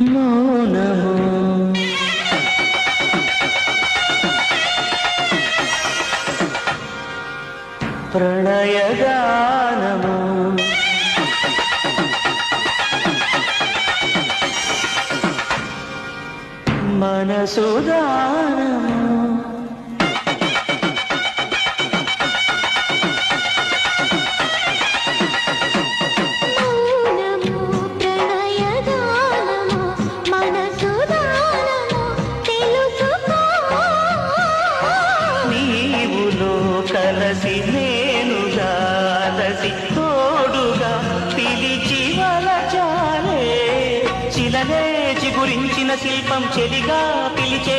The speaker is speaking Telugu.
మౌనము. ప్రణయగానము. మనసుదానము వలచాలే గురించిన చిగురించిన శిల్పం చెలిగా పిలిచే